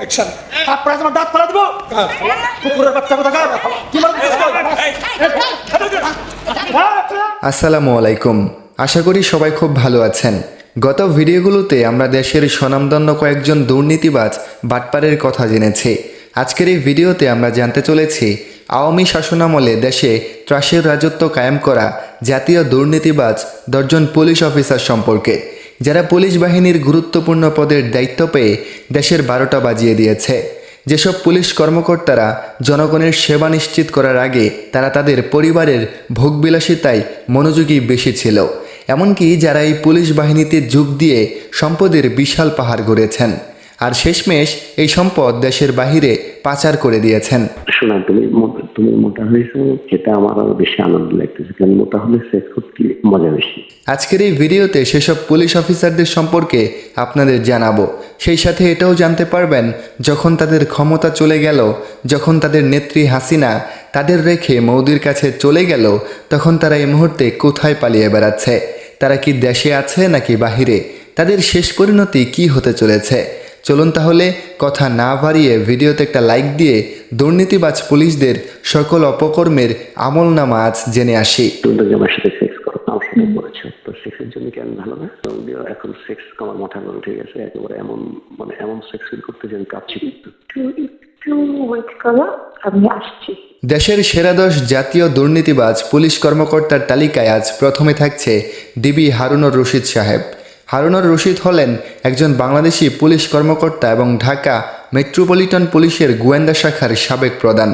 Action আপনারা তোমার দাঁত ফেলা দিব। কুকুরের বাচ্চা কোথাকার? কি মানে আসসালামু আলাইকুম। আশা করি সবাই খুব ভালো আছেন। গত ভিডিওগুলোতে আমরা দেশের স্বনামধন্য কয়েকজন দুর্নীতিবাজ বাটপারের কথা জেনেছি। আজকের এই ভিডিওতে আমরা জানতে চলেছি আওয়ামী শাসনামলে দেশে ত্রাসের রাজত্ব কায়েম করা জাতীয় দুর্নীতিবাজ দশজন পুলিশ অফিসার সম্পর্কে। যারা পুলিশ বাহিনীর গুরুত্বপূর্ণ পদের দায়িত্ব পেয়ে দেশের বারোটা বাজিয়ে দিয়েছে। যেসব পুলিশ কর্মকর্তারা জনগণের সেবা নিশ্চিত করার আগে তারা তাদের পরিবারের ভোগবিলাসিতায় মনোযোগী বেশি ছিল। এমনকি যারা এই পুলিশ বাহিনীতে যোগ দিয়ে সম্পদের বিশাল পাহাড় গড়েছেন। আর শেষমেশ এই সম্পদ দেশের বাহিরে পাচার করে দিয়েছেন। শোনা তুমি তুমি মোটা হয়েছো সেটা আমার আরও বেশি আনন্দ লাগতেছে। কারণ মোটা হলে সেক্স করতে মজা বেশি? আজকের এই ভিডিওতে সেসব পুলিশ অফিসারদের সম্পর্কে আপনাদের জানাব। সেই সাথে এটাও জানতে পারবেন যখন তাদের ক্ষমতা চলে গেল যখন তাদের নেত্রী হাসিনা তাদের রেখে মৌদির কাছে চলে গেল তখন তারা এই মুহূর্তে কোথায় পালিয়ে বেড়াচ্ছে? তারা কি দেশে আছে নাকি বাহিরে? তাদের শেষ পরিণতি কি হতে চলেছে? চলুন তাহলে কথা না বাড়িয়ে ভিডিওতে একটা লাইক দিয়ে দুর্নীতিবাজ পুলিশদের সকল অপকর্মের আমল নামা আজ জেনে আসি মানে দেশের সেরা দশ জাতীয় দুর্নীতিবাজ পুলিশ কর্মকর্তার তালিকায় আজ প্রথমে থাকছে ডিবি হারুনুর রশিদ সাহেব হারুনুর রশিদ হলেন একজন বাংলাদেশি পুলিশ কর্মকর্তা এবং ঢাকা মেট্রোপলিটন পুলিশের গোয়েন্দা শাখার সাবেক প্রধান।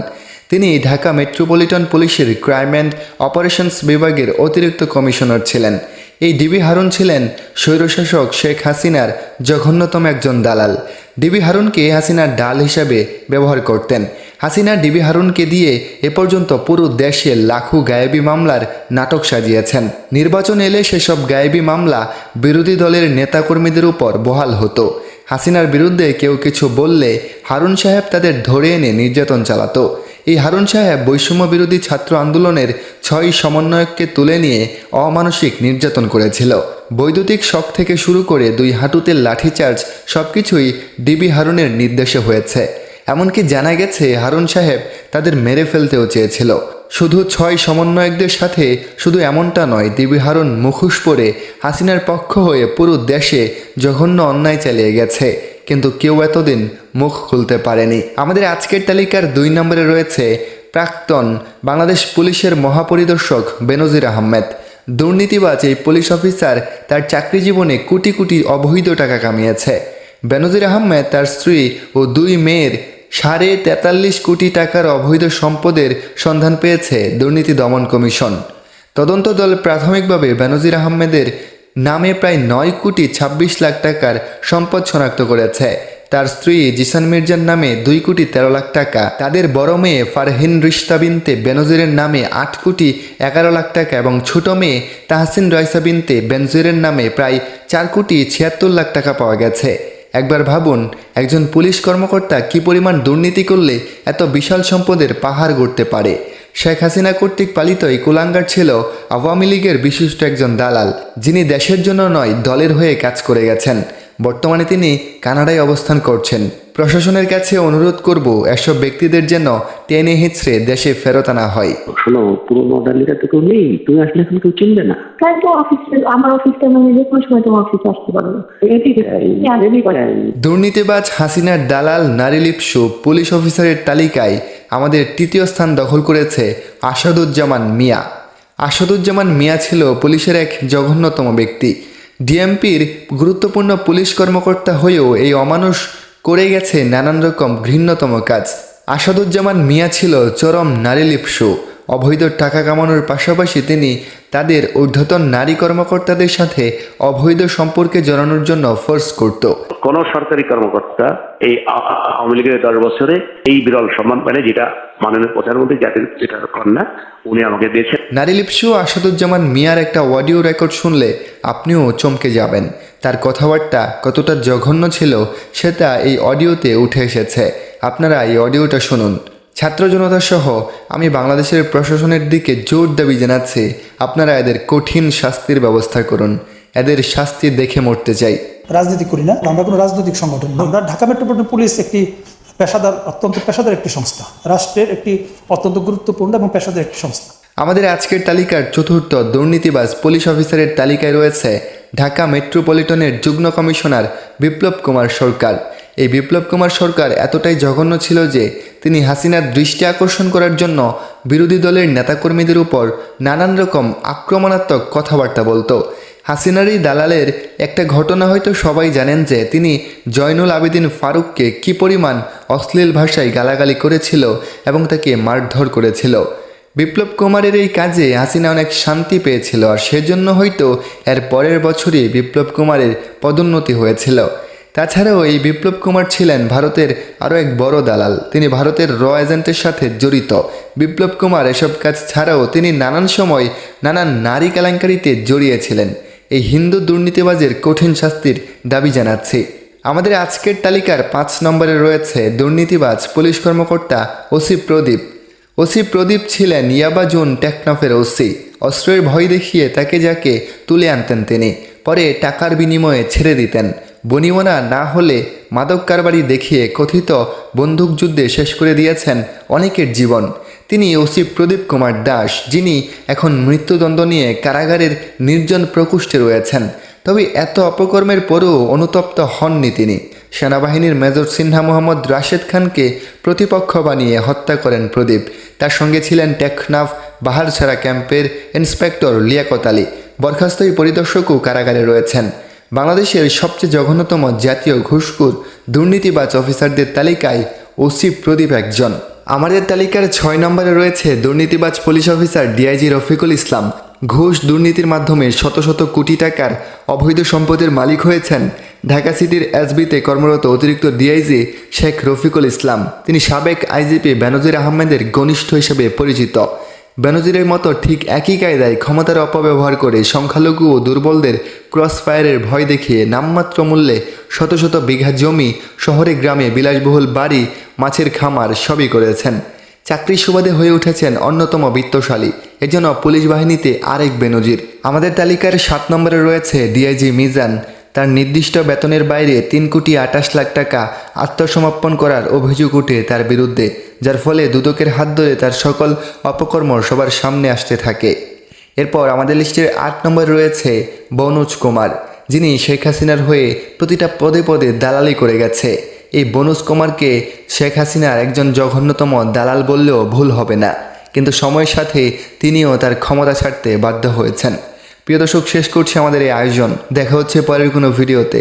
তিনি ঢাকা মেট্রোপলিটন পুলিশের ক্রাইম অ্যান্ড অপারেশনস বিভাগের অতিরিক্ত কমিশনার ছিলেন। এই ডিবি হারুন ছিলেন স্বৈরশাসক শেখ হাসিনার জঘন্যতম একজন দালাল। ডিবি হারুনকে হাসিনার ডাল হিসাবে ব্যবহার করতেন। হাসিনা, ডিবি হারুনকে দিয়ে এ পর্যন্ত পুরো দেশে লাখো গায়েবী মামলার নাটক সাজিয়েছেন। নির্বাচন এলে সেসব গায়েবী মামলা বিরোধী দলের নেতাকর্মীদের উপর বহাল হতো। হাসিনার বিরুদ্ধে কেউ কিছু বললে হারুন সাহেব তাদের ধরে এনে নির্যাতন চালাতো। এই হারুন সাহেব বৈষম্য বিরোধী ছাত্র আন্দোলনের ছয় সমন্বয়ককে তুলে নিয়ে অমানসিক নির্যাতন করেছিল। বৈদ্যুতিক শখ থেকে শুরু করে দুই হাঁটুতে লাঠিচার্জ সবকিছুই ডিবি হারুনের নির্দেশে হয়েছে। এমনকি জানা গেছে হারুন সাহেব তাদের মেরে ফেলতেও চেয়েছিল। শুধু ছয় সমন্বয়কদের সাথে শুধু এমনটা নয়, দিবি হারুন মুখোশ পরে হাসিনার পক্ষ হয়ে পুরো দেশে জঘন্য অন্যায় চালিয়ে গেছে। কিন্তু কেউ এতদিন মুখ খুলতে পারেনি। আমাদের আজকের তালিকার দুই নম্বরে রয়েছে প্রাক্তন বাংলাদেশ পুলিশের মহাপরিদর্শক বেনজির আহমেদ। দুর্নীতিবাজ এই পুলিশ অফিসার তার চাকরি জীবনে কোটি কোটি অবৈধ টাকা কামিয়েছে। বেনজির আহমেদ তার স্ত্রী ও দুই মেয়ের সাড়ে তেতাল্লিশ কোটি টাকার অবৈধ সম্পদের সন্ধান পেয়েছে দুর্নীতি দমন কমিশন। তদন্ত দল প্রাথমিকভাবে বেনজির আহমেদের নামে প্রায় নয় কোটি ছাব্বিশ লাখ টাকার সম্পদ শনাক্ত করেছে। তার স্ত্রী জিসান মির্জার নামে দুই কোটি তেরো লাখ টাকা। তাদের বড় মেয়ে ফারহিন রিস্তা বিনতে বেনজিরের নামে আট কোটি এগারো লাখ টাকা এবং ছোট মেয়ে তাহসিন রয়সা বিনতে বেনজিরের নামে প্রায় চার কোটি ছিয়াত্তর লাখ টাকা পাওয়া গেছে। একবার ভাবুন, একজন পুলিশ কর্মকর্তা কি পরিমাণ দুর্নীতি করলে এত বিশাল সম্পদের পাহাড় গড়তে পারে? শেখ হাসিনা কর্তৃক পালিত এই কুলাঙ্গার ছিল আওয়ামী লীগের বিশিষ্ট একজন দালাল, যিনি দেশের জন্য নয়, দলের হয়ে কাজ করে গেছেন। বর্তমানে তিনি কানাডায় অবস্থান করছেন। প্রশাসনের কাছে অনুরোধ করব এসব ব্যক্তিদের যেন টেনে হিচড়ে দেশে ফেরত আনা হয়। শোনো পুরোনো তো কেউ নেই। তুমি আসলে এখন কেউ চিনবে না। তাই তো অফিসে আমার অফিসটা মানে যে কোনো সময় তোমার অফিসে আসতে পারবে দুর্নীতিবাজ হাসিনার দালাল নারী লিপসু পুলিশ অফিসারের তালিকায় আমাদের তৃতীয় স্থান দখল করেছে আসাদুজ্জামান মিয়া। আসাদুজ্জামান মিয়া ছিল পুলিশের এক জঘন্যতম ব্যক্তি। ডিএমপির গুরুত্বপূর্ণ পুলিশ কর্মকর্তা হয়েও এই অমানুষ করে গেছে নানান রকম ঘৃণ্যতম কাজ। আসাদুজ্জামান মিয়া ছিল চরম নারী লিপসু অবৈধ টাকা কামানোর পাশাপাশি তিনি তাদের ঊর্ধ্বতন নারী কর্মকর্তাদের সাথে অবৈধ সম্পর্কে জড়ানোর জন্য ফোর্স করত। কোন সরকারি কর্মকর্তা এই আওয়ামী লীগের দশ বছরে এই বিরল সম্মান পায় না, যেটা মাননীয় প্রধানমন্ত্রী জাতির যেটা কন্যা উনি আমাকে দিয়েছেন। নারী লিপসু আসাদুজ্জামান মিয়ার একটা অডিও রেকর্ড শুনলে আপনিও চমকে যাবেন। তার কথাবার্তা কতটা জঘন্য ছিল সেটা এই অডিওতে উঠে এসেছে। আপনারা এই অডিওটা শুনুন। ছাত্র জনতা সহ আমি বাংলাদেশের প্রশাসনের দিকে জোর দাবি জানাচ্ছি আপনারা এদের কঠিন শাস্তির ব্যবস্থা করুন। এদের শাস্তি দেখে মরতে চাই। রাজনীতি করি না আমরা কোনো রাজনৈতিক সংগঠন আমরা ঢাকা মেট্রোপলিটন পুলিশ একটি পেশাদার অত্যন্ত পেশাদার একটি সংস্থা। রাষ্ট্রের একটি অত্যন্ত গুরুত্বপূর্ণ এবং পেশাদার একটি সংস্থা। আমাদের আজকের তালিকার চতুর্থ দুর্নীতিবাজ পুলিশ অফিসারের তালিকায় রয়েছে ঢাকা মেট্রোপলিটনের যুগ্ম কমিশনার বিপ্লব কুমার সরকার। এই বিপ্লব কুমার সরকার এতটাই জঘন্য ছিল যে তিনি হাসিনার দৃষ্টি আকর্ষণ করার জন্য বিরোধী দলের নেতাকর্মীদের উপর নানান রকম আক্রমণাত্মক কথাবার্তা বলতো। হাসিনারই দালালের একটা ঘটনা হয়তো সবাই জানেন যে তিনি জয়নুল আবেদিন ফারুককে কী পরিমাণ অশ্লীল ভাষায় গালাগালি করেছিল এবং তাকে মারধর করেছিল। বিপ্লব কুমারের এই কাজে হাসিনা অনেক শান্তি পেয়েছিল আর সেজন্য হয়তো এর পরের বছরই বিপ্লব কুমারের পদোন্নতি হয়েছিল। তাছাড়াও এই বিপ্লব কুমার ছিলেন ভারতের আরও এক বড় দালাল। তিনি ভারতের র এজেন্টের সাথে জড়িত। বিপ্লব কুমার এসব কাজ ছাড়াও তিনি নানান সময় নানান নারী কেলেঙ্কারিতে জড়িয়েছিলেন। এই হিন্দু দুর্নীতিবাজের কঠিন শাস্তির দাবি জানাচ্ছি। আমাদের আজকের তালিকার পাঁচ নম্বরে রয়েছে দুর্নীতিবাজ পুলিশ কর্মকর্তা ওসি প্রদীপ। ওসি প্রদীপ ছিলেন ইয়াবাজুন টেকনফের ওসি। অস্ত্রের ভয় দেখিয়ে তাকে যাকে তুলে আনতেন তিনি, পরে টাকার বিনিময়ে ছেড়ে দিতেন। বনিমনা না হলে মাদক কারবারি দেখিয়ে কথিত বন্দুকযুদ্ধে শেষ করে দিয়েছেন অনেকের জীবন। তিনি ওসি প্রদীপ কুমার দাস, যিনি এখন মৃত্যুদণ্ড নিয়ে কারাগারের নির্জন প্রকোষ্ঠে রয়েছেন। তবে এত অপকর্মের পরও অনুতপ্ত হননি তিনি। সেনাবাহিনীর মেজর সিনহা মোহাম্মদ রাশেদ খানকে প্রতিপক্ষ বানিয়ে হত্যা করেন প্রদীপ। তার সঙ্গে ছিলেন টেকনাফ বাহারছড়া ক্যাম্পের ইন্সপেক্টর লিয়াকত আলী। বরখাস্তই পরিদর্শকও কারাগারে রয়েছেন। বাংলাদেশের সবচেয়ে জঘন্যতম জাতীয় ঘুষখোর দুর্নীতিবাজ অফিসারদের তালিকায় ওসি প্রদীপ একজন। আমাদের তালিকার ছয় নম্বরে রয়েছে দুর্নীতিবাজ police officer DIG Rafiqul Islam. ঘুষ দুর্নীতির মাধ্যমে শত শত কোটি টাকার অবৈধ সম্পদের মালিক হয়েছেন ঢাকা সিটির এসবিতে কর্মরত অতিরিক্ত ডিআইজি শেখ রফিকুল ইসলাম। তিনি সাবেক আইজিপি বেনজির আহমেদের ঘনিষ্ঠ হিসেবে পরিচিত। বেনজিরের মতো ঠিক একই কায়দায় ক্ষমতার অপব্যবহার করে সংখ্যালঘু ও দুর্বলদের ক্রস ফায়ারের ভয় দেখিয়ে নামমাত্র মূল্যে শত শত বিঘা জমি শহরে, গ্রামে বিলাসবহুল বাড়ি, মাছের খামার সবই করেছেন। চাকরির সুবাদে হয়ে উঠেছেন অন্যতম বিত্তশালী। এজন্য পুলিশ বাহিনীতে আরেক বেনজির। আমাদের তালিকার সাত নম্বরে রয়েছে ডিআইজি মিজান তার নির্দিষ্ট বেতনের বাইরে তিন কোটি আটাশ লাখ টাকা আত্মসমর্পণ করার অভিযোগ উঠে তার বিরুদ্ধে, যার ফলে দুদকের হাত ধরে তার সকল অপকর্ম সবার সামনে আসতে থাকে। এরপর আমাদের লিস্টের আট নম্বর রয়েছে বনোজ কুমার, যিনি শেখ হাসিনার হয়ে প্রতিটা পদে পদে দালালি করে গেছে। এই বনুজ কুমারকে শেখ হাসিনার একজন জঘন্যতম দালাল বললেও ভুল হবে না, কিন্তু সময়ের সাথে তিনিও তার ক্ষমতা ছাড়তে বাধ্য হয়েছেন। প্রিয় দর্শক শেষ করছি আমাদের এই আয়োজন। দেখা হচ্ছে পরের কোনো ভিডিওতে।